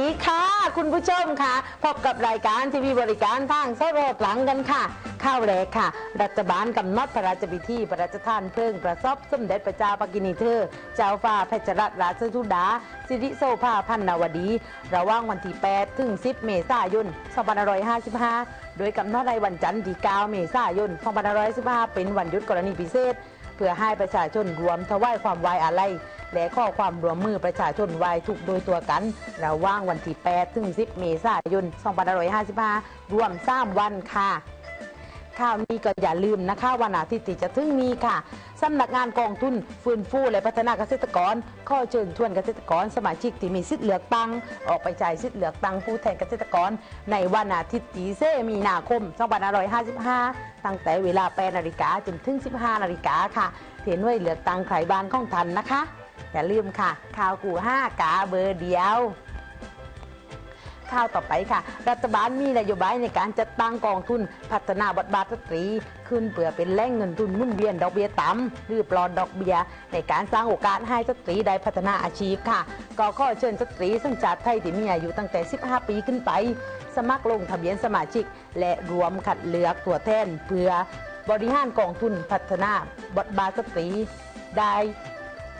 ดีค่ะ คุณผู้ชมค่ะพบกับรายการทีวีบริการทางโซโรดหลังกันค่ะ ข้าวแรกค่ะ รัฐบาลกำหนดพระราชพิธีพระราชทานเพลิงประสบสมเด็จพระเจ้าปกินีเธอ เจ้าฟ้าเพชรรัตนราชสุดา สิริโสภาพันนาวดี ระหว่างวันที่ 8 ถึง 10 เมษายน 2555 โดยกำหนดในวันจันทร์ที่ 9 เมษายน 2555 เป็นวันหยุดกรณีพิเศษ เพื่อให้ประชาชนรวมถวายความไว้อาลัย และข้อความร่วมมือประชาชนไว้ทุกโดยตัวกันระหว่างวันที่ 8 ถึง 10 เมษายน 2555 รวม 3 วันค่ะข่าวนี้ก็อย่าลืมนะคะวันอาทิตย์ที่จะถึงนี้ค่ะสำนักงานกองทุนฟื้นฟูและพัฒนาเกษตรกรข้อเชิญชวนเกษตรกรสมาชิกที่มีสิทธิ์เลือกตั้งออกไปจ่ายสิทธิ์เลือกตั้งผู้แทนเกษตรกร ในวันอาทิตย์ที่เซมีนาคม2555 ตั้งแต่เวลา8นาฬิกาจนถึง 15นาฬิกาค่ะเห็นไว้เลือกตั้งใครบ้านของทันนะคะ อย่าลืมค่ะ ข่าวกู5กาเบอร์เดียวข่าวต่อไปค่ะ รัฐบาลมีนโยบายในการจัดตั้งกองทุนพัฒนาบทบาทสตรี ขึ้นเพื่อเป็นแหล่งเงินทุนหมุ่นเวียนดอกเบี้ยต่ำหรือปลอดดอกเบี้ยในการสร้างโอกาสให้สตรีได้พัฒนาอาชีพค่ะก็ข้อเชิญสตรีสัญชาติไทยที่มีอายุตั้งแต่ 15 ปีขึ้นไป สมัครลงทะเบียนสมาชิก และรวมคัดเลือกตัวแทนเพื่อบริหารกองทุนพัฒนาบทบาทสตรีได้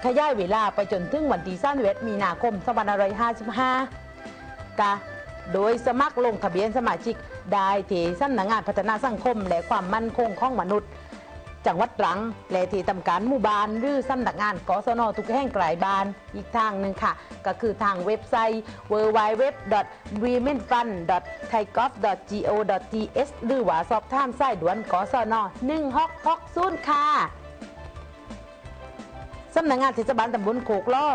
ขยายเวลาไปจนถึงวันที่31มีนาคม2555กะโดยสมัครลงทะเบียนสมาชิกได้ที่สำนักงานพัฒนาสังคม และความมั่นคงของมนุษย์ จังหวัดตรัง และที่ทำการหมู่บ้านหรือสำนักงานกศนทุกแห่งไกลายบ้าน อีกทางหนึ่งค่ะ ก็คือทางเว็บไซต์ www.womenfund.thaigov.go.th หรือว่าสอบถามสายด่วนกศน1660ค่ะ สำนักงานเทศบาลตำบลโคกล้อ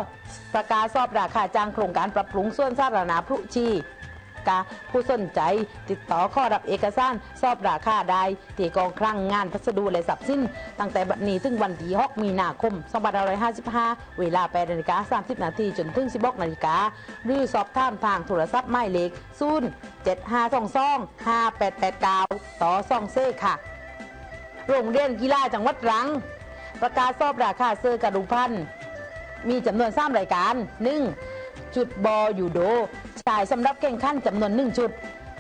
ประกาศสอบราคาจ้างโครงการปรับปรุงส่วนสาธารณะพรุชีกาผู้สนใจติดต่อข้อรับเอกสารสอบราคาได้ที่กองคลังงานพัสดุและทรัพย์สินตั้งแต่บัดนี้ถึงวันที่6มีนาคม2555 เวลา8นาฬิกา30 นาทีจนถึง 16นาฬิกาหรือสอบถามทางโทรศัพท์หมายเลข0 7522 5889 ต่อ2เซค่ะ โรงเรียนกีฬาจังหวัดรัง ประกาศสอบราคาเสื้อกระดุมพันมีจำนวน3รายการ 1. จุดบออยู่โดชายสำหรับแข่งขันจำนวน1จุด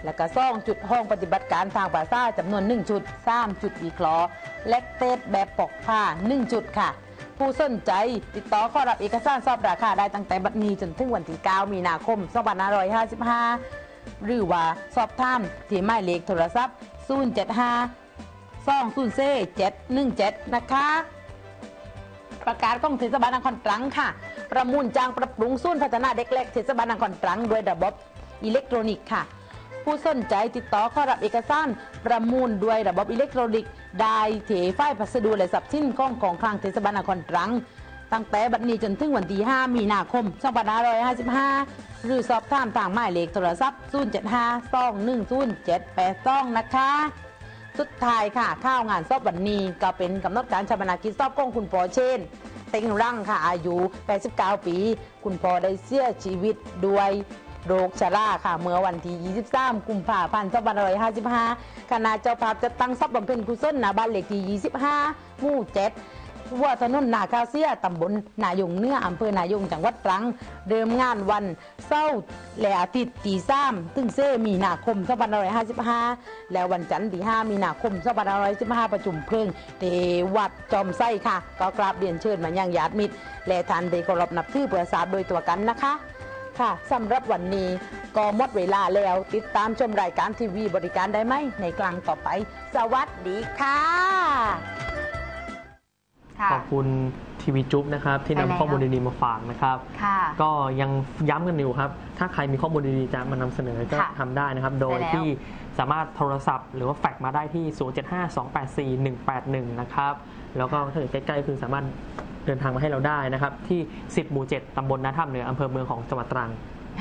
และก็ซ่องจุดห้องปฏิบัติการทางภาษาจำนวน1จุด3จุดวิเคราะห์และเตสแบบปอกผ้า1จุดค่ะ ผู้สนใจติดต่อข้อรับเอกสารสอบราคาได้ตั้งแต่บัดนี้จนถึงวันที่ 9 มีนาคม 2555 หรือว่าสอบถามที่หมายเลขโทรศัพท์ 075ซ่องศูนเซเจ็ดหนึ่งเจ็ดนะคะ ประกาศของเทศบาลนครตรังค่ะ ประมูลจ้างปรับปรุงศูนย์พัฒนาเด็กเล็กเทศบาลนครตรังด้วยระบบอิเล็กทรอนิกส์ค่ะ ผู้สนใจติดต่อข้ารับเอกสารประมูลด้วยระบบอิเล็กทรอนิกส์ได้เทฝ่ายพัสดุและทรัพย์สินของของคลังเทศบาลนครตรังตั้งแต่บัดนี้จนถึงวันที่ 5 มีนาคม 2555 หรือสอบถามทางหมายเลขโทรศัพท์ 075 210 782 นะคะ สุดท้ายค่ะ ข้าวงานซอบวันนี้ก็เป็นกำหนดการชาปนากิจซอบของคุณปอเช่น เต็งรังค่ะอายุ 89 ปี คุณปอได้เสียชีวิตด้วยโรคชราค่ะ เมื่อวันที่ 23 กุมภาพันธ์2555คณะเจ้าภาพจะตั้งทรัพย์บำเพ็ญกุศลณบ้านเลขที่ 25 หมู่ 7 ว่าถนนนาคาเซียตำบลนายงเนื้ออำเภอนายงจังหวัดตรังเริ่มงานวันเสาร์และอาทิตย์ตีสามถึงเซมีนาคม2555 และวันจันทร์ที่ 5 มีนาคม2515ประชุมเพลิงเทวัดจอมไส้ค่ะ ก็กราบเรียนเชิญมายังญาติมิตร และทานได้เคารพนับถือเพื่อทราบโดยตัวกันนะคะค่ะสำหรับวันนี้ก็หมดเวลาแล้วติดตามชมรายการทีวีบริการได้ไหมในครั้งต่อไป สวัสดีค่ะ ขอบคุณทีวีจุ๊บนะครับที่ใช่นำแล้วข้อมูลดีๆมาฝากนะครับ ค่ะ ก็ยังย้ำกันอยู่ครับ ถ้าใครมีข้อมูลดีๆจะมานำเสนอก็ค่ะทำได้นะครับ โดยใช่แล้ว ที่สามารถโทรศัพท์หรือว่าแฟกซ์มาได้ที่ 0752841181 นะครับ แล้วก็ถ้าเกิดใกล้ๆคือสามารถเดินทางมาให้เราได้นะครับ ที่ 10 หมู่ 7ตำบลนาถ้ำเหนืออำเภอเมืองของจังหวัดตรัง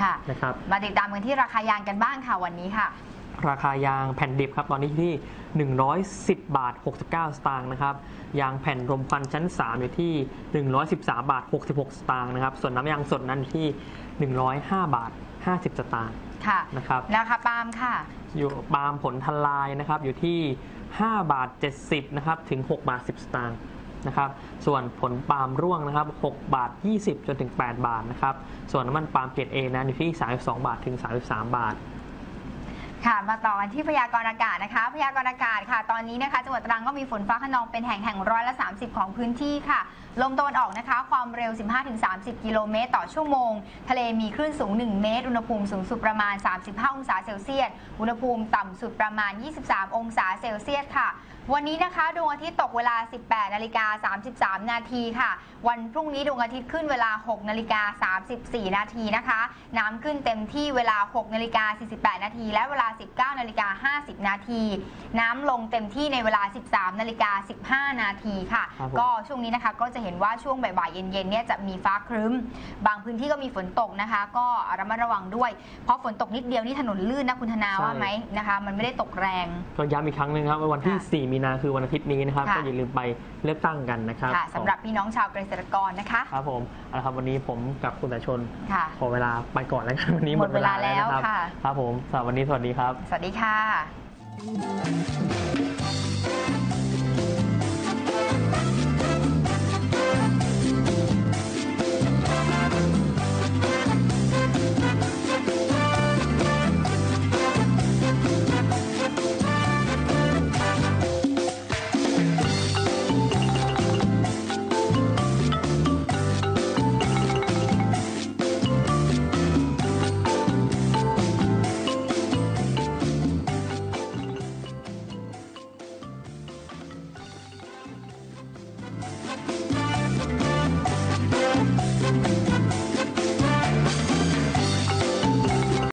ค่ะ นะครับ มาติดตามกันที่ราคายางกันบ้างค่ะวันนี้ค่ะ ราคายางแผ่นดิบครับ ตอนนี้ที่ 110 บาท 69 สตางค์นะครับ ยางแผ่นรมควันชั้น 3 อยู่ที่ 113 บาท 66 สตางค์นะครับ ส่วนน้ำยางสดนั้นที่ 105 บาท 50 สตางค์ค่ะนะครับราคาปาล์มค่ะ อยู่ปาล์มผลทลายนะครับ อยู่ที่ 5 บาท 70 นะครับ ถึง 6 บาท 10 สตางค์นะครับ ส่วนผลปาล์มร่วงนะครับ 6 บาท 20 จนถึง 8 บาทนะครับ ส่วนน้ำมันปาล์มเกรด A นั้นอยู่ที่ 32 บาท ถึง 33 บาท ค่ะมาต่อกันที่พยากรณ์อากาศนะคะ พยากรณ์อากาศค่ะ ตอนนี้นะคะจังหวัดตรังก็มีฝนฟ้าขนองเป็นแห่งแห่งร้อยละ 30 ของพื้นที่ค่ะ ลมตะวันออกนะคะ ความเร็ว 15-30 กิโลเมตรต่อชั่วโมง ทะเลมีคลื่นสูง 1 เมตร อุณหภูมิสูงสุดประมาณ 35 องศาเซลเซียส อุณหภูมิต่ำสุดประมาณ 23 องศาเซลเซียสค่ะ วันนี้นะคะดวงอาทิตย์ตกเวลา 18 นาฬิกา 33 นาทีค่ะ วันพรุ่งนี้ดวงอาทิตย์ขึ้นเวลา 6 นาฬิกา 34 นาทีนะคะ น้ำขึ้นเต็มที่เวลา 6 นาฬิกา 48 นาที และเวลา 19 นาฬิกา 50 นาที น้ำลงเต็มที่ในเวลา 13 นาฬิกา 15 นาทีค่ะครับผมก็ช่วงนี้นะคะก็จะเห็นว่าช่วงบ่ายๆเย็นๆเนี่ยจะมีฟ้าครึ้ม บางพื้นที่ก็มีฝนตกนะคะ ก็ระมัดระวังด้วย เพราะฝนตกนิดเดียวนี่ถนนลื่นนะคุณธนาว่าไหมนะคะ มันไม่ได้ตกแรง ก็ย้ำอีกครั้งหนึงครับว่าวันที่ค่ะ4มีนาคือวันอาทิตย์นี้นะครับ ค่ะ ก็อย่าลืมไปเลือกตั้งกันนะครับค่ะสำหรับพี่น้องชาวเกษตรกรนะคะครับผมเอาละครับวันนี้ผมกับคุณสายชน ค่ะ ขอเวลาไปก่อนแล้วกันวันนี้หมดเวลาแล้วนะครับ ค่ะ ครับผมสำหรับวันนี้สวัสดีครับ สวัสดีค่ะ